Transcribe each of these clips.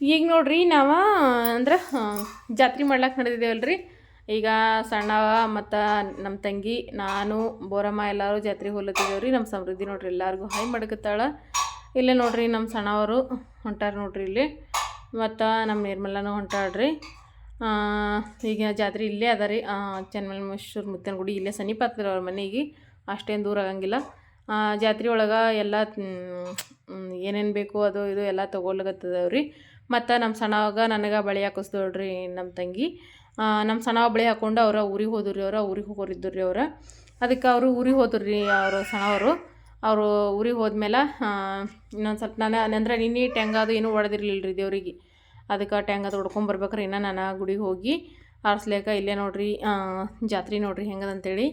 ಈಗ ನೋಡ್ರಿ ನಾವು ಅಂದ್ರೆ ಜಾತ್ರೆ ಮಾಡ್ಲಾಕ್ ನಡೆದಿದ್ದೇವಲ್ರಿ. ಈಗ ಸಣ್ಣವ ಮತ್ತು ನಮ್ಮ ತಂಗಿ ನಾನು ಬೋರಮ್ಮ ಎಲ್ಲರೂ ಜಾತ್ರೆಗೆ ಹೋಲತ್ತಿದ್ದೇವ್ರಿ ನಮ್ಮ ಸಮೃದ್ಧಿ ನೋಡ್ರಿ ಎಲ್ಲರಿಗೂ ಹಾಯ್ ಮಾಡಕತ್ತಾಳ ಇಲ್ಲೇ ನೋಡ್ರಿ ನಮ್ಮ ಸಣ್ಣವರು ಹೊಂಟಾರ ನೋಡ್ರಿ ಇಲ್ಲಿ. ಮತ್ತು ನಮ್ಮ ನಿರ್ಮಲನೂ ಹೊಂಟಾಳ್ರಿ. ಆ, ಈಗ ಜಾತ್ರೆ ಇಲ್ಲೇ ಅದ ರೀ. ಚನ್ನಮಲ್ಲೇಶ್ವರ ಮುತ್ತನ ಗುಡಿ ಇಲ್ಲೇ ಆಗ್ತದೆ ಅವ್ರ ಮನೆಗೆ. ಅಷ್ಟೇನು ದೂರ ಆಗಂಗಿಲ್ಲ. ಜಾತ್ರೆ ಒಳಗೆ ಎಲ್ಲ ಏನೇನು ಬೇಕು ಅದು ಇದು ಎಲ್ಲ ತೊಗೊಳಕತ್ತದವ್ರಿ ಮತ್ತು ನಮ್ಮ ಸಣ್ಣವಾಗ ನನಗೆ ಬಳೆ ಹಾಕಿಸ್ದೋಳ್ರಿ ನಮ್ಮ ತಂಗಿ. ನಮ್ಮ ಸಣ್ಣವ ಬಳೆ ಹಾಕ್ಕೊಂಡು ಅವ್ರ ಊರಿಗೆ ಹೋದ್ರಿ ಅವ್ರ, ಊರಿಗೆ ಹೋಗೋರಿದ್ದರು ರೀ ಅವ್ರ. ಅದಕ್ಕೆ ಅವರು ಊರಿಗೆ ಹೋದ್ರು ರೀ ಅವರು ಸಣ್ಣವರು. ಅವರು ಊರಿಗೆ ಹೋದ್ಮೇಲೆ ಇನ್ನೊಂದು ಸ್ವಲ್ಪ ನಾನು ಅಂದ್ರೆ ನಿನ್ನೆ ಟ್ಯಾಂಗ ಅದು ಏನೂ ಹೊಡೆದಿರ್ಲಿಲ್ಲ ರೀ ದೇವ್ರಿಗೆ. ಅದಕ್ಕೆ ಟ್ಯಾಂಗ ಅದು ಹೊಡ್ಕೊಂಬರ್ಬೇಕ್ರಿ ಇನ್ನು ನಾನು ಗುಡಿಗೆ ಹೋಗಿ ಆರಿಸ್ಲೇಕ ಇಲ್ಲೇ ನೋಡ್ರಿ ಜಾತ್ರೆ ನೋಡ್ರಿ ಹೆಂಗದಂತೇಳಿ.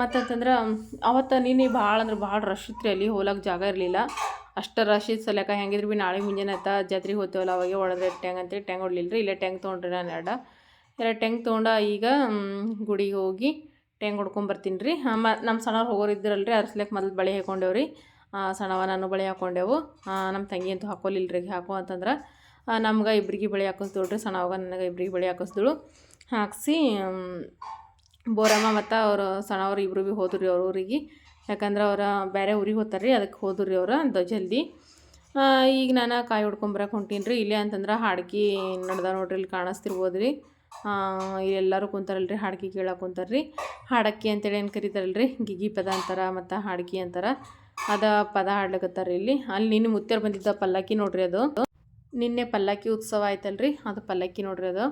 ಮತ್ತಂತಂದ್ರೆ ಅವತ್ತು ನೀನು ಭಾಳ ಅಂದ್ರೆ ಭಾಳ ರಶ್ ಇತ್ತು ರೀ ಅಲ್ಲಿ ಹೋಲಕ್ಕೆ ಜಾಗ ಇರಲಿಲ್ಲ. ಅಷ್ಟು ರಶ್ ಇತ್ತು ಸಲಕ ಹೆಂಗಿದ್ರು ಭೀ ನಾಳೆ ಮುಂಜಾನೆ ಆತ ಜಾತ್ರೆಗೆ ಹೋಗ್ತೇವಲ್ಲ, ಅವಾಗೆ ಒಳದ್ರೆ ಟ್ಯಾಂಗ್ ಅಂತೇಳಿ ಟ್ಯಾಂಗ್ ಹೊಡ್ಲಿಲ್ಲ ರೀ ಇಲ್ಲೇ ಟ್ಯಾಂಗ್ ತೊಗೊಂಡ್ರಿ ನಾನು ಎರಡು. ಎರಡು ಟ್ಯಾಂಗ್ ತೊಗೊಂಡ ಈಗ ಗುಡಿಗೆ ಹೋಗಿ ಟ್ಯಾಂಗ್ ಹೊಡ್ಕೊಂಬರ್ತೀನಿ ರೀ ಮ ನಮ್ಮ ಸಣ್ಣವ್ರು ಹೋಗೋರು ಇದ್ರಲ್ರಿ ಅರ್ಸ್ಲಕ್ಕೆ ಮೊದಲು ಬಳೆ ಹಾಕೊಂಡೇವ್ರಿ. ಸಣ್ಣವ ನಾನು ಬಳೆ ಹಾಕೊಂಡೆವು. ನಮ್ಮ ತಂಗಿ ಅಂತೂ ಹಾಕೋಲಿಲ್ಲ ರೀ ಹಾಕೋ ಅಂತಂದ್ರೆ. ನಮ್ಗೆ ಇಬ್ರಿಗೆ ಬಳೆ ಹಾಕಿಸ್ದಳು ರೀ ಸಣ್ಣವಾಗ ನನಗೆ ಇಬ್ರಿಗೆ ಬಳೆ ಹಾಕಿಸ್ದಳು. ಹಾಕಿಸಿ ಬೋರಮ್ಮ ಮತ್ತು ಅವರು ಸಣ್ಣವ್ರು ಇಬ್ಬರು ಭೀ ಹೋದ್ರು ರೀ ಅವ್ರ ಊರಿಗೆ. ಯಾಕಂದ್ರೆ ಅವ್ರ ಬೇರೆ ಊರಿಗೆ ಹೋಗ್ತಾರೆ ರೀ ಅದಕ್ಕೆ ಹೋದ್ರು ರೀ ಅವ್ರು ದ ಜಲ್ದಿ. ಈಗ ನಾನು ಕಾಯಿ ಹೊಡ್ಕೊಂಬರಕ್ಕೆ ಹೊಂಟೀನಿ ರೀ ಇಲ್ಲೇ ಅಂತಂದ್ರೆ ಹಾಡ್ಕಿ ನಡ್ದ ನೋಡ್ರಿ, ಇಲ್ಲಿ ಕಾಣಿಸ್ತಿರ್ಬೋದು ರೀ ಎಲ್ಲರೂ ಕುಂತಾರಲ್ರಿ, ಹಾಡ್ಕಿ ಕೇಳಕ್ಕೆ ರೀ ಹಾಡಕ್ಕಿ ಅಂತೇಳಿ ಏನು ಕರೀತಾರಲ್ರಿ ಗಿಗಿ ಪದ ಅಂತಾರೆ ಮತ್ತು ಹಾಡ್ಕಿ ಅಂತಾರೆ. ಅದು ಪದ ಹಾಡ್ಲಿಕ್ಕತ್ತಾರೆ ಇಲ್ಲಿ. ಅಲ್ಲಿ ನಿನ್ನೆ ಮುತ್ಯಾರು ಬಂದಿದ್ದ ಪಲ್ಲಕ್ಕಿ ನೋಡ್ರಿ ಅದು. ನಿನ್ನೆ ಪಲ್ಲಕ್ಕಿ ಉತ್ಸವ ಆಯ್ತಲ್ರಿ, ಅದು ಪಲ್ಲಕ್ಕಿ ನೋಡ್ರಿ ಅದು.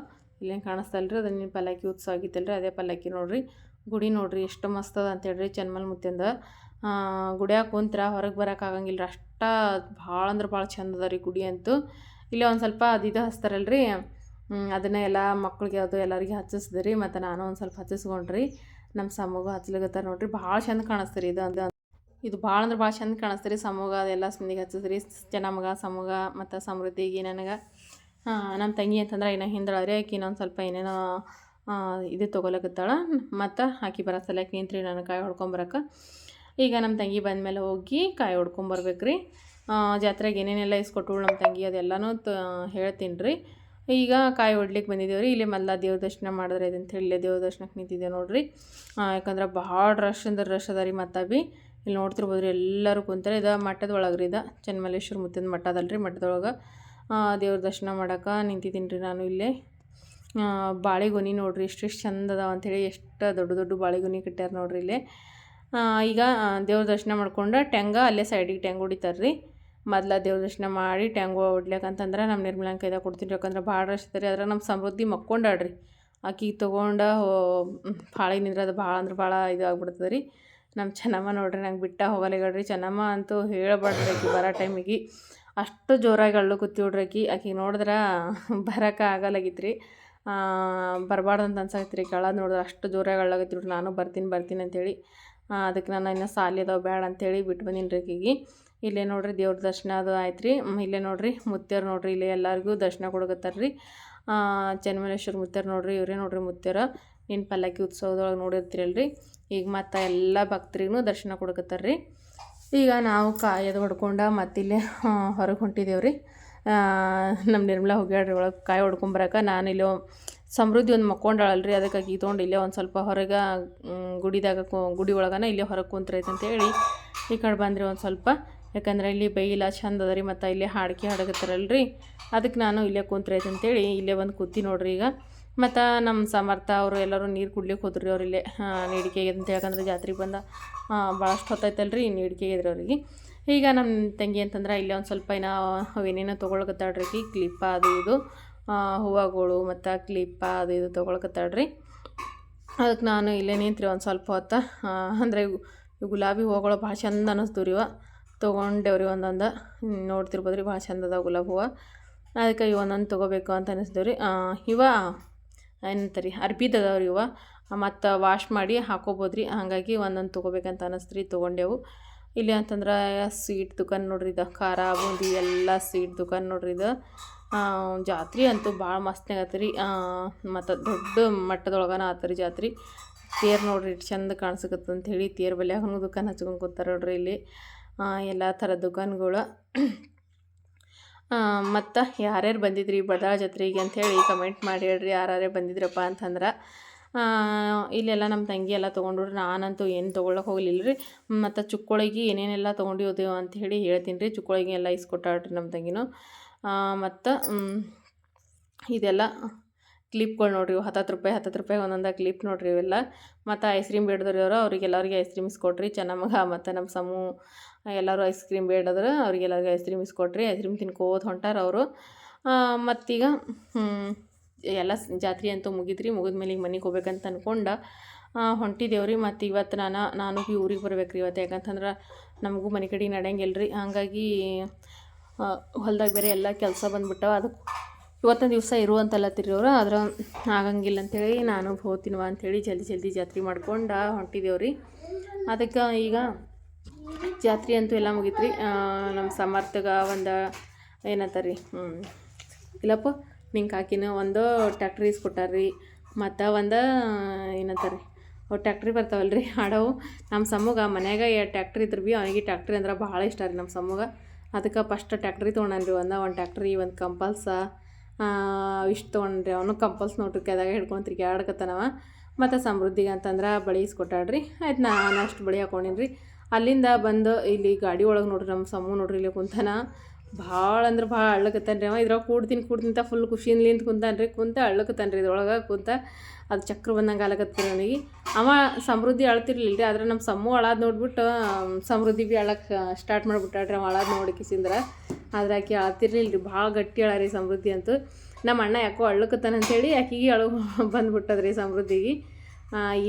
ಇಲ್ಲೇನು ರೀ ಅದನ್ನ ಪಲ್ಲಕ್ಕಿ ಉತ್ಸವ ಆಗಿತ್ತಲ್ರಿ? ಅದೇ ಪಲ್ಲಕ್ಕಿ ನೋಡಿರಿ. ಗುಡಿ ನೋಡಿರಿ, ಎಷ್ಟು ಮಸ್ತ್ ಅದ ಅಂತೇಳ್ರಿ ಚನ್ಮಲ್ ಮುತ್ತಿಂದ ಗುಡಿಯಾಗ ಕುಂತ್ರ ಹೊರಗೆ ಬರೋಕ್ಕಾಗಂಗಿಲ್ಲ ರೀ ಅಷ್ಟ ಭಾಳ ಅಂದ್ರೆ ಭಾಳ ಚಂದ ಅದ ರೀ ಗುಡಿ ಅಂತೂ. ಇಲ್ಲೇ ಒಂದು ಸ್ವಲ್ಪ ಅದು ಇದು ಹಚ್ತಾರಲ್ಲ ರೀ ಅದನ್ನ ಎಲ್ಲ ಮಕ್ಳಿಗೆ ಅದು ಎಲ್ಲರಿಗೆ ಹಚ್ಚಿಸ್ದೆ ರೀ ಮತ್ತು ನಾನು ಒಂದು ಸ್ವಲ್ಪ ಹಚ್ಚಿಸ್ಕೊಂಡ್ರಿ. ನಮ್ಮ ಸಮೂಹ ಹಚ್ಲಿಕತ್ತಾರ ನೋಡ್ರಿ. ಭಾಳ ಚಂದ ಕಾಣಿಸ್ತೀರಿ ಇದು ಅದು ಇದು ಭಾಳ ಅಂದ್ರೆ ಭಾಳ ಚಂದ ಕಾಣಿಸ್ತೀರಿ ಸಮೂಹ. ಅದೆಲ್ಲ ಸಂದಿಗೆ ಹಚ್ಚಿಸ್ರಿ. ಚೆನ್ನಮ್ಮಗ ಸಮೂಹ ಮತ್ತು ಸಮೃದ್ಧಿಗೆ ನನಗೆ. ನಮ್ಮ ತಂಗಿ ಅಂತಂದ್ರೆ ಏನೋ ಹಿಂದಳಾದ್ರೆ ಆಕೆ ಇನ್ನೊಂದು ಸ್ವಲ್ಪ ಏನೇನೋ ಇದು ತೊಗೊಳಕತ್ತಾಳ ಮತ್ತು ಆಕೆ ಬರೋ ಸಲಕ್ಕೆ ನಿಂತ್ರಿ ನಾನು ಕಾಯಿ ಹೊಡ್ಕೊಂಬರಕ್ಕೆ ಈಗ ನಮ್ಮ ತಂಗಿ ಬಂದ ಮೇಲೆ ಹೋಗಿ ಕಾಯಿ ಹೊಡ್ಕೊಂಬರ್ಬೇಕು ರೀ ಜಾತ್ರೆಗೆ ಏನೇನೆಲ್ಲ ಇಸ್ಕೊಟ್ಟು ನಮ್ಮ ತಂಗಿ ಅದೆಲ್ಲನೂ ತ ಹೇಳ್ತೀನಿ ರೀ ಈಗ ಕಾಯಿ ಹೊಡ್ಲಿಕ್ಕೆ ಬಂದಿದ್ದೇವೆ ರೀ ಇಲ್ಲಿ ಮಲ್ಲ ದೇವ್ರ ದರ್ಶನ ಮಾಡಿದ್ರೆ ಅಂತ ಹೇಳಿ ದೇವ್ರ ದರ್ಶನಕ್ಕೆ ನಿಂತಿದ್ದೇವೆ ನೋಡಿರಿ. ಯಾಕಂದ್ರೆ ಭಾಳ ರಶ್ ಅಂದ್ರೆ ರಶ್ ಅದ ರೀ ಮತ್ತು ಬಿ. ಇಲ್ಲಿ ನೋಡ್ತಿರ್ಬೋದು ರೀ ಎಲ್ಲರೂ ಕುಂತಾರೆ, ಇದು ಮಠದ ಒಳಗೆ ರೀ ಇದು. ಚನ್ನಮಲ್ಲೇಶ್ವರ ಮುತ್ತಿನ ಮಠ ಅದಲ್ರಿ ಮಠದೊಳಗೆ. ದೇವ್ರ ದರ್ಶನ ಮಾಡಕ್ಕೆ ನಿಂತಿದ್ದೀನಿ ರೀ ನಾನು ಇಲ್ಲೇ. ಬಾಳೆಗೊನಿ ನೋಡ್ರಿ, ಎಷ್ಟು ಚಂದ ಅದಾವ ಅಂಥೇಳಿ ಎಷ್ಟು ದೊಡ್ಡ ದೊಡ್ಡ ಬಾಳೆಗೊನಿ ಕಟ್ಟ್ಯಾರ ನೋಡ್ರಿ ಇಲ್ಲೇ. ಈಗ ದೇವ್ರ ದರ್ಶನ ಮಾಡ್ಕೊಂಡು ಟ್ಯಾಂಗ ಅಲ್ಲೇ ಸೈಡಿಗೆ ಟ್ಯಾಂಗ್ ಹೊಡಿತಾರೆ ರೀ ಮೊದ್ಲ ದೇವ್ರ ದರ್ಶನ ಮಾಡಿ ಟ್ಯಾಂಗ್ ಹೊಡ್ಲಿಕ್ಕಂತಂದ್ರೆ ನಮ್ಮ ನಿರ್ಮಲನ ಕೈದಾಗ ಕೊಡ್ತೀನಿ ರೀ, ಯಾಕಂದ್ರೆ ಭಾಳ ರಶ್ ರೀ ಅದ್ರ ನಮ್ಮ ಸಮೃದ್ಧಿ ಮಕ್ಕೊಂಡಾಡ್ರಿ ಆಕಿಗೆ ತೊಗೊಂಡು ಭಾಳ ಅದು ಭಾಳ ಅಂದ್ರೆ ಭಾಳ ಇದು ಆಗ್ಬಿಡ್ತದೆ ರೀ. ನಮ್ಮ ಚೆನ್ನಮ್ಮ ನೋಡ್ರಿ, ನಂಗೆ ಬಿಟ್ಟ ಹೋಗಲಿಗಳ್ರಿ ಚೆನ್ನಮ್ಮ ಅಂತೂ ಹೇಳಬಾರ್ದು ಬರೋ ಟೈಮಿಗೆ ಅಷ್ಟು ಜೋರಾಗಿ ಅಳ್ಳು ಕೂತಿವ್ರಿ ಆಕಿ ಆಕಿಗೆ ನೋಡಿದ್ರೆ ಬರೋಕೆ ಆಗಲಾಗಿತ್ತು ರೀ ಬರಬಾರ್ದು ಅಂತ ಅನ್ಸಾಕತ್ರಿ. ಕೆಳಗೆ ನೋಡಿದ್ರೆ ಅಷ್ಟು ಜೋರಾಗಿ ಅಳ್ಳಾಗತ್ತಿವ್ರಿ ನಾನು ಬರ್ತೀನಿ ಬರ್ತೀನಿ ಅಂಥೇಳಿ ಅದಕ್ಕೆ ನಾನು ಇನ್ನೂ ಸಾಲಿ ಅದಾವೆ ಬೇಡ ಅಂತೇಳಿ ಬಿಟ್ಟು ಬಂದೀನಿ ರೀ ಆಕಿಗೆ ಇಲ್ಲೇ ನೋಡ್ರಿ ದೇವ್ರ ದರ್ಶನ ಅದು ಆಯ್ತು ರೀ ಇಲ್ಲೇ ನೋಡ್ರಿ ಮುತ್ತೇರು ನೋಡ್ರಿ. ಇಲ್ಲೇ ಎಲ್ಲರಿಗೂ ದರ್ಶನ ಕೊಡಕತ್ತಾರ ರೀ. ಚನ್ನಮಲ್ಲೇಶ್ವರ ಮುತ್ತೇರು ನೋಡ್ರಿ, ಇವರೇ ನೋಡ್ರಿ ಮುತ್ತೇರ. ನಿನ್ನ ಪಲ್ಲಕ್ಕಿ ಉತ್ಸವದೊಳಗೆ ನೋಡಿರ್ತೀರಲ್ರಿ. ಈಗ ಮತ್ತು ಎಲ್ಲ ಭಕ್ತರಿಗೂ ದರ್ಶನ ಕೊಡಕತ್ತಾರ ರೀ. ಈಗ ನಾವು ಕಾಯದು ಹೊಡ್ಕೊಂಡು ಮತ್ತಿಲ್ಲೇ ಹೊರಗೆ ಹೊಂಟಿದ್ದೇವೆ ರೀ ನಮ್ಮ ನಿರ್ಮಲಾ ಹೋಗ್ಯಾಡ್ರಿ ಒಳಗೆ ಕಾಯಿ ಹೊಡ್ಕೊಂಬರಕ್ಕೆ ನಾನು ಇಲ್ಲಿ ಸಮೃದ್ಧಿ ಒಂದು ಮಕ್ಕೊಂಡಾಳಲ್ರಿ ಅದಕ್ಕೆ ಆಕಿ ತೊಗೊಂಡು ಇಲ್ಲೇ ಒಂದು ಸ್ವಲ್ಪ ಹೊರಗೆ ಗುಡಿದಾಗ ಗುಡಿ ಒಳಗನ ಇಲ್ಲೇ ಹೊರಗೆ ಕುಂತ್ರೈತೆ ಅಂತೇಳಿ ಈ ಕಡೆ ಬಂದ್ರಿ ಒಂದು ಸ್ವಲ್ಪ. ಯಾಕಂದ್ರೆ ಇಲ್ಲಿ ಬೈಲ ಚಂದ ಅದ ರೀ ಮತ್ತು ಇಲ್ಲಿ ಹಾಡ್ಕಿ ಹಾಡಕತ್ತಾರಲ್ರಿ ಅದಕ್ಕೆ ನಾನು ಇಲ್ಲೇ ಕುಂತ್ರೈತೆ ಅಂತೇಳಿ ಇಲ್ಲೇ ಬಂದು ಕೂತಿ ನೋಡ್ರಿ ಈಗ. ಮತ್ತು ನಮ್ಮ ಸಮರ್ಥ ಅವರು ಎಲ್ಲರೂ ನೀರು ಕುಡ್ಲಿಕ್ಕೆ ಹೋದ್ರಿ ಅವ್ರು ಇಲ್ಲೇ. ನೀಡಿಕೆಗೆ ಅಂತ ಹೇಳಕಂದ್ರೆ ಜಾತ್ರೆಗೆ ಬಂದ. ಭಾಳಷ್ಟು ಹೊತ್ತೈತಲ್ರಿ ನೀಡಿಕೆ ಇದ್ರಿ ಅವ್ರಿಗೆ. ಈಗ ನಮ್ಮ ತಂಗಿ ಅಂತಂದ್ರೆ ಇಲ್ಲೇ ಒಂದು ಸ್ವಲ್ಪ ಏನೋ ಅವೇನೇನೋ ತೊಗೊಳಕತ್ತಾಳ್ರಿ ಆಕಿ ಕ್ಲಿಪ್ಪ ಅದು ಇದು. ಹೂವಾಗಳು ಮತ್ತು ಕ್ಲಿಪ್ಪ ಅದು ಇದು ತೊಗೊಳಕತ್ತಾಳ್ರಿ. ಅದಕ್ಕೆ ನಾನು ಇಲ್ಲೇ ನಿಂತ್ರಿ ಒಂದು ಸ್ವಲ್ಪ ಹೊತ್ತು. ಅಂದರೆ ಗುಲಾಬಿ ಹೂವುಗಳು ಭಾಳ ಚಂದ ಅನ್ನಿಸ್ತು ರೀ ಇವ. ತೊಗೊಂಡೇವ್ರಿ ಒಂದೊಂದು. ನೋಡ್ತಿರ್ಬೋದು ರೀ ಭಾಳ ಚಂದ ಗುಲಾಬಿ ಹೂವು. ಅದಕ್ಕೆ ಇವು ಒಂದೊಂದು ತೊಗೋಬೇಕು ಅಂತ ಅನ್ನಿಸ್ದೇವ್ ರೀ ಇವ ಅದಾವ ರೀ ಇವ ಮತ್ತು ವಾಶ್ ಮಾಡಿ ಹಾಕೋಬೋದು ರೀ ಹಾಗಾಗಿ ಒಂದೊಂದು ತೊಗೋಬೇಕಂತ ಅನ್ನಿಸ್ತು ರೀ ತೊಗೊಂಡೆವು. ಇಲ್ಲಿ ಅಂತಂದ್ರೆ ಸ್ವೀಟ್ ದುಕಾನ್ ನೋಡ್ರಿ ಇದು, ಖಾರ, ಬೂಂದಿ, ಎಲ್ಲ ಸ್ವೀಟ್ ದುಕಾನ್ ನೋಡ್ರಿ ಇದು. ಜಾತ್ರೆ ಅಂತೂ ಭಾಳ ಮಸ್ತ್ನಾಗ ರೀ ಮತ್ತು ದೊಡ್ಡ ಮಟ್ಟದೊಳಗನ ರೀ ಜಾತ್ರೆ. ತೇರು ನೋಡ್ರಿ, ಚಂದ ಕಾಣಿಸಕತ್ತ ಅಂತ ಹೇಳಿ ತೇರು ಬಲ್ಯಾಗನು ದುಕಾನ್ ಹಚ್ಕೊಂಡು ಕೂತಾರ ನೋಡ್ರಿ ಇಲ್ಲಿ. ಎಲ್ಲ ಥರ ದುಕಾನ್ಗಳು. ಮತ್ತು ಯಾರ್ಯಾರು ಬಂದಿದ್ರಿ ಬಡದಾಳ ಜಾತ್ರೆಗೆ ಅಂಥೇಳಿ ಕಮೆಂಟ್ ಮಾಡಿ ಹೇಳ್ರಿ, ಯಾರ್ಯಾರೇ ಬಂದಿದ್ರಪ್ಪ ಅಂತಂದ್ರೆ. ಇಲ್ಲೆಲ್ಲ ನಮ್ಮ ತಂಗಿ ಎಲ್ಲ ತೊಗೊಂಡ್ರಿ, ನಾನಂತೂ ಏನು ತೊಗೊಳಕ್ಕೆ ಹೋಗಲಿಲ್ಲ ರೀ ಮತ್ತು ಚುಕ್ಕೋಳಿಗೆ ಏನೇನೆಲ್ಲ ತೊಗೊಂಡಿದ್ದೇವೆ ಅಂಥೇಳಿ ಹೇಳ್ತೀನಿ ರೀ ಚುಕ್ಕೋಳಿಗೆ ಎಲ್ಲ ಇಸ್ಕೊಟ್ಟಾಳ್ರಿ ನಮ್ಮ ತಂಗಿನೂ. ಮತ್ತು ಇದೆಲ್ಲ ಕ್ಲಿಪ್ಗಳು ನೋಡ್ರಿ ಹತ್ತತ್ತು ರೂಪಾಯಿ ಹತ್ತತ್ತು ರೂಪಾಯಿ ಒಂದೊಂದು ಕ್ಲಿಪ್ ನೋಡ್ರಿ ಇವೆಲ್ಲ. ಮತ್ತು ಐಸ್ ಕ್ರೀಮ್ ಬಿಡಿದ್ರಿ ಅವರು, ಅವ್ರಿಗೆಲ್ಲರಿಗೆ ಐಸ್ ಕ್ರೀಮ್ಸ್ ಇಸ್ಕೊಟ್ರಿ ಚೆನ್ನಮ್ಮಗ ಮತ್ತು ನಮ್ಮ ಸಮೂ ಎಲ್ಲರೂ ಐಸ್ ಕ್ರೀಮ್ ಬೇಡದ್ರೆ ಅವ್ರಿಗೆಲ್ಲರಿಗೆ ಐಸ್ ಕ್ರೀಮ್ ಇಸ್ಕೊಟ್ರಿ ಐಸ್ ಕ್ರೀಮ್ ತಿನ್ಕೋತ ಹೊಂಟಾರ ಅವರು. ಮತ್ತೀಗ ಎಲ್ಲ ಜಾತ್ರೆ ಅಂತೂ ಮುಗಿದ್ರಿ, ಮುಗಿದ್ಮೇಲೆ ಈಗ ಮನೆಗೆ ಹೋಗ್ಬೇಕಂತ ಅಂದ್ಕೊಂಡು ಹೊಂಟಿದ್ದೇವ್ರಿ ಮತ್ತು ಇವತ್ತು ನಾನು ನಾನು ಭೀ ಊರಿಗೆ ಬರ್ಬೇಕು ಇವತ್ತು. ಯಾಕಂತಂದ್ರೆ ನಮಗೂ ಮನೆ ಕಡೆ ನಡೆಯಂಗಿಲ್ಲ ರೀ ಹಾಗಾಗಿ ಹೊಲ್ದಾಗ ಬೇರೆ ಎಲ್ಲ ಕೆಲಸ ಬಂದುಬಿಟ್ಟವ. ಅದಕ್ಕೆ ಇವತ್ತೊಂದು ದಿವಸ ಇರುವಂತಲ್ಲತ್ತಿರಿ ಅವರು. ಆದ್ರೆ ಆಗಂಗಿಲ್ಲ ಅಂಥೇಳಿ ನಾನು ಹೋಗ್ತೀನವ ಅಂಥೇಳಿ ಜಲ್ದಿ ಜಲ್ದಿ ಜಾತ್ರೆ ಮಾಡ್ಕೊಂಡು ಹೊಂಟಿದ್ದೇವ್ರಿ ಅದಕ್ಕೆ ಈಗ ಜಾತ್ರೆ ಅಂತೂ ಎಲ್ಲ ಮುಗೀತ್ರಿ. ನಮ್ಮ ಸಮರ್ಥಗ ಒಂದು, ಏನಂತಾರೆ ರೀ ಹ್ಞೂ ಇಲ್ಲಪ್ಪ, ನಿಂಗೆ ಕಾಕಿನ ಒಂದು ಟ್ಯಾಕ್ಟ್ರಿ ಇಸ್ಕೊಟ್ಟಾರ್ರಿ ಮತ್ತು ಒಂದು, ಏನಂತಾರೆ, ಅವು ಟ್ಯಾಕ್ಟ್ರಿ ಬರ್ತಾವಲ್ಲ ರೀ ಆಡವು ನಮ್ಮ ಸಮ್ಮಗ ಮನ್ಯಾಗ ಟ್ಯಾಕ್ಟ್ರಿ ಇದ್ರು ಭೀ ಅವನಿಗೆ ಟ್ಯಾಕ್ಟ್ರಿ ಅಂದ್ರೆ ಭಾಳ ಇಷ್ಟ ರೀ ನಮ್ಮ ಸಮ್ಮಗ ಅದಕ್ಕೆ ಫಸ್ಟ್ ಟ್ಯಾಕ್ಟ್ರಿ ತೊಗೊಂಡಾನ್ರಿ ಒಂದು ಒಂದು ಟ್ಯಾಕ್ಟ್ರಿ ಒಂದು ಕಂಪಲ್ಸ ಇಷ್ಟು ತೊಗೊಂಡ್ರಿ ಅವನು ಕಂಪಲ್ಸ್ ನೋಡ್ರಿ ಕೆದಾಗ ಹಿಡ್ಕೊಂಡು ಕತ್ತನವ ಮತ್ತು ಸಮೃದ್ಧಿಗೆ ಅಂತಂದ್ರೆ ಬಳಿ ಇಸ್ಕೊಟ್ಟಾಡ್ರಿ ಆಯ್ತು ನಾನು ಅಷ್ಟು ಬಳಿ ಹಾಕೊಂಡಿನಿ ರೀ ಅಲ್ಲಿಂದ ಬಂದು ಇಲ್ಲಿ ಗಾಡಿ ಒಳಗೆ ನೋಡ್ರಿ ನಮ್ಮ ಸಮ್ಮು ನೋಡ್ರಿ ಇಲ್ಲಿ ಕುಂತಾನ. ಭಾಳ ಅಂದ್ರೆ ಭಾಳ ಅಳ್ಳಕತ್ತಾನ ರೀ ಅವ. ಇದ್ರಾಗ ಕೂಡ್ತೀನಿ ಕೂಡ್ತಿಂತ ಫುಲ್ ಖುಷಿಯಿಂದ ಕುಂತಾನ ರೀ ಕುಂತ ಅಳ್ಳಕತ್ತಾನ ರೀ ಇದ್ರೊಳಗೆ, ಕುಂತ ಅದು ಚಕ್ರ ಬಂದಂಗೆ ಆಲಕತ್ತೀರಿ ಅವನಿಗೆ. ಅವ ಸಮೃದ್ಧಿ ಅಳ್ತಿರ್ಲಿಲ್ಲ ರೀ ಆದ್ರೆ ನಮ್ಮ ಸಮ್ಮು ಅಳಾದ್ ನೋಡ್ಬಿಟ್ಟು ಸಮೃದ್ಧಿ ಭೀ ಅಳಕ್ಕೆ ಸ್ಟಾರ್ಟ್ ಮಾಡಿಬಿಟ್ಟಾಡ್ರಿ ಅವ. ಅಳಾದ್ ನೋಡಿ ಕಿಸಿಂದ್ರ ಆದ್ರೆ ಆಕೆ ಅಳ್ತಿರ್ಲಿಲ್ಲ ರೀ ಭಾಳ ಗಟ್ಟಿ ಅಳಾರಿ ಸಮೃದ್ಧಿ ಅಂತೂ. ನಮ್ಮ ಅಣ್ಣ ಯಾಕೋ ಅಳ್ಳಕತ್ತಾನ ಅಂತೇಳಿ ಆಕಿಗೆ ಅಳು ಬಂದ್ಬಿಟ್ಟದ್ರಿ ಸಮೃದ್ಧಿಗೆ.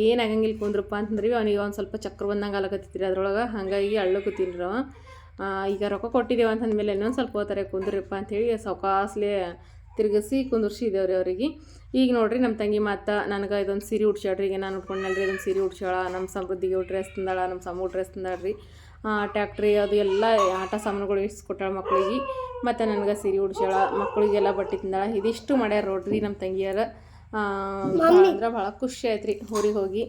ಏನು ಆಗಂಗಿಲ್ಲ ಕುಂದ್ರಪ್ಪ ಅಂತಂದ್ರಿ. ಅವ್ನಿಗೆ ಒಂದು ಸ್ವಲ್ಪ ಚಕ್ರ ಬಂದಂಗೆ ಆಲಕತ್ತಿತ್ರಿ ಅದ್ರೊಳಗೆ. ಹಾಗಾಗಿ ಅಳ್ಳಕತ್ತೀನಿ ಆ, ಈಗ ರೊಕ್ಕ ಕೊಟ್ಟಿದ್ದೇವೆ ಅಂತಂದಮೇಲೆ ಇನ್ನೊಂದು ಸ್ವಲ್ಪ ಹೋತಾರೆ ಕುಂದ್ರಪ್ಪ ಅಂಥೇಳಿ ಸೌಕಾಸ್ಲೆ ತಿರುಗಿಸಿ ಕುಂದಿರ್ಸಿದ್ದೇವೆ ರೀ ಅವರಿಗೆ. ಈಗ ನೋಡ್ರಿ ನಮ್ಮ ತಂಗಿ ಮಾತ ನನಗೆ ಇದೊಂದು ಸೀರೆ ಉಡ್ಸ್ಯಾಡ್ರಿ ಈಗ ನಾನು ಉಟ್ಕೊಂಡಲ್ರಿ ಇದೊಂದು ಸೀರೆ ಉಡ್ಸ್ಯಾಳ. ನಮ್ಮ ಸಮೃದ್ಧಿಗೆ ಡ್ರೆಸ್ ತಂದಾಳ ನಮ್ಮ ಸಮ ಡ್ರೆಸ್ ತಂದಾಳ್ರಿ ಟ್ಯಾಕ್ಟ್ರಿ ಅದು ಎಲ್ಲ ಆಟ ಸಾಮಾನುಗಳು ಇಸ್ಕೊಟ್ಟಾಳ ಮಕ್ಕಳಿಗೆ ಮತ್ತು ನನಗೆ ಸೀರೆ ಉಡ್ಸ್ಯಾಳ ಮಕ್ಕಳಿಗೆಲ್ಲ ಬಟ್ಟೆ ತಿಂದಾಳ. ಇದಿಷ್ಟು ಮಾಡ್ಯಾರ ನೋಡ್ರಿ ನಮ್ಮ ತಂಗಿಯರ. ಅಂದ್ರೆ ಭಾಳ ಖುಷಿ ಆಯ್ತು ರೀ ಊರಿಗೆ ಹೋಗಿ.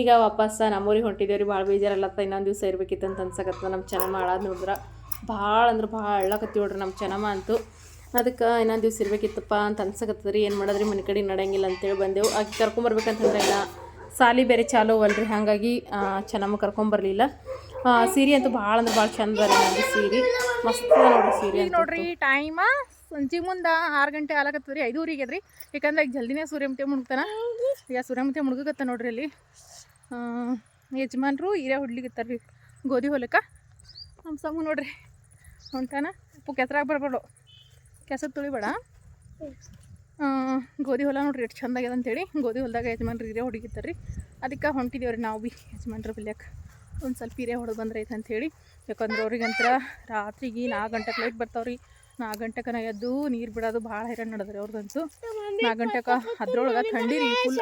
ಈಗ ವಾಪಸ್ ನಮ್ಮೂರಿಗೆ ಹೊಂಟಿದ್ದೇವೆ ರೀ ಭಾಳ ಬೇಜಾರಲ್ಲತ್ತ ಇನ್ನೊಂದು ದಿವಸ ಇರ್ಬೇಕಿತ್ತು ಅಂತ ಅನ್ಸಕತ್ತ ನಮ್ಮ ಚೆನ್ನಮ್ಮ ಹಾಳಾದ ನೋಡಿದ್ರೆ. ಭಾಳ ಅಂದ್ರೆ ಭಾಳ ಅಳ್ಳಕತ್ತಿ ನೋಡ್ರಿ ನಮ್ಮ ಚೆನ್ನಮ್ಮ ಅಂತೂ. ಅದಕ್ಕೆ ಇನ್ನೊಂದು ದಿವ್ಸ ಇರ್ಬೇಕಿತ್ತಪ್ಪ ಅಂತ ಅನ್ಸಕತ್ತದ ರೀ ಏನು ಮಾಡಿದ್ರಿ ಮನೆ ಕಡೆ ನಡೆಯಂಗಿಲ್ಲ ಅಂತೇಳಿ ಬಂದೆವು. ಆಕೆ ಕರ್ಕೊಂಬರ್ಬೇಕಂತಂದ್ರೆ ಇಲ್ಲ ಸಾಲಿ ಬೇರೆ ಚಾಲು ಅಲ್ರಿ ಹಾಗಾಗಿ ಚೆನ್ನಮ್ಮ ಕರ್ಕೊಂಬರ್ಲಿಲ್ಲ. ಸೀರೆ ಅಂತೂ ಭಾಳ ಅಂದ್ರೆ ಭಾಳ ಚಂದ ರೀ ಸೀರೆ. ಮಸ್ತ್ ನೋಡ್ರಿ ಸೀರೆ ನೋಡ್ರಿ ಟೈಮ ಸಂಜೆ ಮುಂದೆ ಆರು ಗಂಟೆ ಆಲಕತ್ತದ್ರಿ ಐದೂರಿಗೆ ಅದ್ರಿ. ಯಾಕಂದ್ರೆ ಈಗ ಜಲ್ದಿನೇ ಸೂರ್ಯಮುತಿ ಯಾ ಈಗ ಸೂರ್ಯಮುತಿ ಮುಳುಗತ್ತ ನೋಡ್ರಿ ಅಲ್ಲಿ. ಯಜಮಾನ್ರು ಹಿರೇ ಹೊಡ್ಲಿಕತ್ತಾರ ರೀ. ಗೋಧಿ ಹೊಲಕ್ಕೆ. ನಮ್ಮ ಸಮ ನೋಡ್ರಿ. ಹೊಂಟಾನ. ಉಪ್ಪು ಕೆಸರಾಗ ಬರ್ಬೇಡು ಕೆಸರು ತುಳಿಬೇಡ. ಗೋಧಿ ಹೊಲ ನೋಡ್ರಿ ಎಷ್ಟು ಚಂದ ಆಗ್ಯದ ಅಂತೇಳಿ. ಗೋಧಿ ಹೊಲದಾಗ ಯಜಮಾನ್ರು ಹಿರೇ ಹೊಡಿಗಿತ್ತಾರ ರೀ. ಅದಕ್ಕೆ ಹೊಂಟಿದೇವ್ರಿ ನಾವು ಭೀ ಯಜಮಾನ್ರು ಬಿಲ್ಯಕ್ಕೆ ಒಂದು ಸ್ವಲ್ಪ ಹಿರೇ ಹೊಡೆದು ಬಂದ್ರೆ ಐತೆ ಅಂಥೇಳಿ ಯಾಕಂದ್ರೆ ಅವ್ರಿಗಂತ್ರ ರಾತ್ರಿಗೆ ನಾಲ್ಕು ಗಂಟೆಗೆ ಲೈಟ್ ಬರ್ತಾವ್ರಿ. ನಾಲ್ಕು ಗಂಟೆಕನ ಎದ್ದು ನೀರು ಬಿಡೋದು ಭಾಳ ಹೈರಾಣ ನಡೆದ್ರಿ ಅವ್ರದಂತೂ. ನಾಲ್ಕು ಗಂಟೆಕ ಅದ್ರೊಳಗೆ ಥಂಡಿ ರೀ ಫುಲ್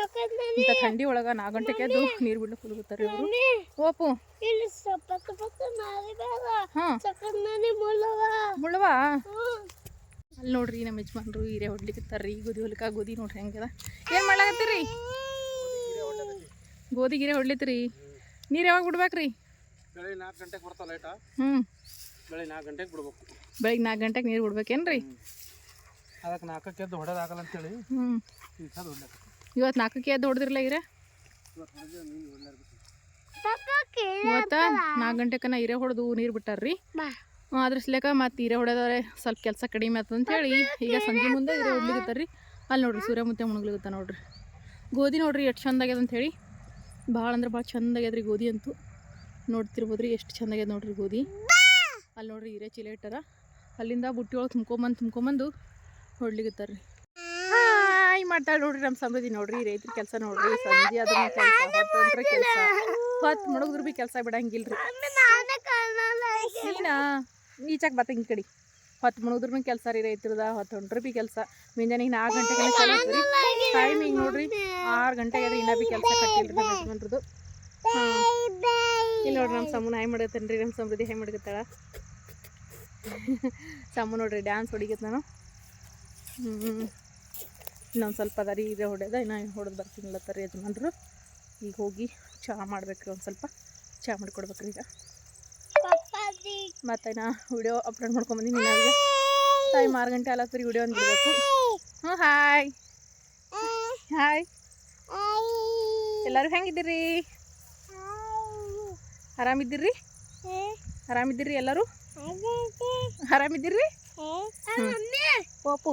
ಇಂಥ ಥಂಡಿ ಒಳಗೆ ನಾಲ್ಕು ಗಂಟೆಗೆ ಎದ್ದು ನೀರು ಬಿಡ್ಲಿಕ್ಕೆ ಹೋಗುತ್ತಾರೆ ಅವರು. ಓಪು. ಹಾಂ. ಮುಳ್ಳವ. ಅಲ್ಲಿ ನೋಡ್ರಿ ನಮ್ಮ ಯಜಮಾನ್ರು ಹೀರೆ ಹೊಡ್ಲಿಕತ್ತಾರ್ರಿ. ಗೋಧಿ ಹೊಲಕ್ಕ ಗೋಧಿ ನೋಡ್ರಿ ಹೆಂಗದ. ಏನು ಮಾಡ್ಲಾಕತ್ತೀರಿ? ಗೋಧಿ ಗಿರೆ ಹೊಡ್ಲಿತ್ರಿ ನೀರು ಯಾವಾಗ ಬಿಡ್ಬೇಕ್ರಿ? ಬೆಳಿಗ್ಗೆ ನಾಲ್ಕು ಗಂಟೆಗೆ ಬರ್ತಾವ ಲೈಟ ಹ್ಞೂ ಬೆಳಿಗ್ಗೆ ನಾಲ್ಕು ಗಂಟೆಗೆ ಬಿಡ್ಬೇಕು. ಬೆಳಿಗ್ಗೆ ನಾಲ್ಕು ಗಂಟೆಗೆ ನೀರು ಬಿಡ್ಬೇಕೇನ್ರಿ? ಅದಕ್ಕೆ ನಾಲ್ಕಕ್ಕೆ ಎದ್ದು ಹೊಡೆದಾಗಲ್ಲ ಅಂತೇಳಿ ಹ್ಞೂ ಈಗ ಅದು ಹೊಡ್ಲಕ್ಕ ಇವತ್ತು ನಾಲ್ಕಕ್ಕೆ ಎದ್ದು ಹೊಡೆದಿರಲ್ಲ ಇರೆ ಇವತ್ತು ನಾಲ್ಕು ಗಂಟೆಕನ ಹಿರೇ ಹೊಡೆದು ನೀರು ಬಿಟ್ಟಾರ್ರಿ? ಅದ್ರ ಸಲೇಕ ಮತ್ತು ಹಿರೇ ಹೊಡೆದವ್ರೆ ಸ್ವಲ್ಪ ಕೆಲಸ ಕಡಿಮೆ ಆಯ್ತು ಅಂತೇಳಿ ಈಗ ಸಂಜೆ ಮುಂದೆ ಹಿರೇ ಹೊಡ್ಲಿಗತ್ತಾರ್ರಿ ಅಲ್ಲಿ ನೋಡ್ರಿ ಸೂರ್ಯ ಮುತ್ತೆ ಮುಣಗ್ಲಿಕತ್ತ ನೋಡ್ರಿ. ಗೋಧಿ ನೋಡ್ರಿ ಎಷ್ಟು ಚಂದ ಆಗ್ಯದ ಅಂತೇಳಿ ಭಾಳ ಅಂದ್ರೆ ಭಾಳ ಚಂದ ಆಗ್ಯದ್ರಿ ಗೋಧಿ ಅಂತೂ. ನೋಡ್ತಿರ್ಬೋದ್ರಿ ಎಷ್ಟು ಚಂದ ಆಗ್ಯದ ನೋಡ್ರಿ ಗೋಧಿ. ಅಲ್ಲಿ ನೋಡ್ರಿ ಹಿರೇ ಚೀಲ ಇಟ್ಟಾರ. ಅಲ್ಲಿಂದ ಬುಟ್ಟಿ ಒಳಗೆ ತುಂಬ್ಕೊಂಬಂದು ತುಂಬ್ಕೊಂಬಂದು ಹೊಡ್ಲಿಗತ್ತಾರ್ರಿ ಹಾಯ್ ಮಾಡ್ತಾಳೆ ನೋಡ್ರಿ ನಮ್ಮ ಸಮೃದ್ಧಿ ನೋಡ್ರಿ ರೈತರ ಕೆಲಸ ನೋಡ್ರಿ. ಸಂಜೆ ಅದ್ರ ಕೆಲಸ, ಹೊತ್ತು ಕೆಲಸ. ಹೊತ್ತು ಮುಳುಗಿದ್ರು ಭೀ ಕೆಲಸ ಬಿಡಂಗಿಲ್ರಿ. ನಾನೇ ಈಚಾಕ್ ಬತ್ತ ಈ ಕಡೆ. ಹೊತ್ತು ಮುಳುಗಿದ್ರು ಕೆಲಸ ರೀ ರೈತರದ. ಹೊತ್ತು ಹೊಂಟ್ರೆ ಭೀ ಕೆಲಸ. ಮುಂಜಾನೆ ನಾಲ್ಕು ಗಂಟೆಗೆ ಟೈಮಿಂಗ್ ನೋಡ್ರಿ, ಆರು ಗಂಟೆಗೆ ಇನ್ನೂ ಭೀ ಕೆಲಸ ಕಟ್ಟಿಲ್ರಿ ಹಾಂ. ಇಲ್ಲಿ ನೋಡ್ರಿ ನಮ್ಮ ಸಮೂನ ಹಾಯ್ ಮಾಡತ್ತೇನೆ ರೀ ನಮ್ಮ ಸಮೃದ್ಧಿ ಹೆಂಗೆ ಮಾಡಕತ್ತಾಳ ಸಮು ನೋಡ್ರಿ ಡ್ಯಾನ್ಸ್ ಹೊಡಿಗತ್ ನಾನು. ಹ್ಞೂ ಇನ್ನೊಂದು ಸ್ವಲ್ಪ ಅದ ರೀ ಈಗ ಹೊಡೆದ ಇನ್ನು ಹೊಡೆದು ಬರ್ತೀನಿಲ್ಲತ್ತಾರ ಯಜಮಾನ್ರು. ಈಗ ಹೋಗಿ ಚಹಾ ಮಾಡ್ಬೇಕ್ರಿ ಒಂದು ಸ್ವಲ್ಪ. ಚಹಾ ಮಾಡಿಕೊಡ್ಬೇಕ್ರಿ ಈಗ. ಮತ್ತೆ ನಾ ವಿಡಿಯೋ ಅಪ್ಲೋಡ್ ಮಾಡ್ಕೊಂಬಂದಿನಿ ನಾವೀಗ ಟೈಮ್ ಆರು ಗಂಟೆ ಆಲತ್ತರಿ ವಿಡಿಯೋ ಅಂದ್ಬಿಡ್ಬೇಕು. ಬಿಡಬೇಕು ಹ್ಞೂ ಹಾಯ್. ಹಾಯ್. ಎಲ್ಲರೂ ಹೆಂಗಿದ್ದೀರಿ? ಆರಾಮಿದ್ದೀರಿ? ಆರಾಮಿದ್ದೀರಿ ಎಲ್ಲರೂ? ಆರಾಮಿದ್ದೀರಿ? ಪೋಪು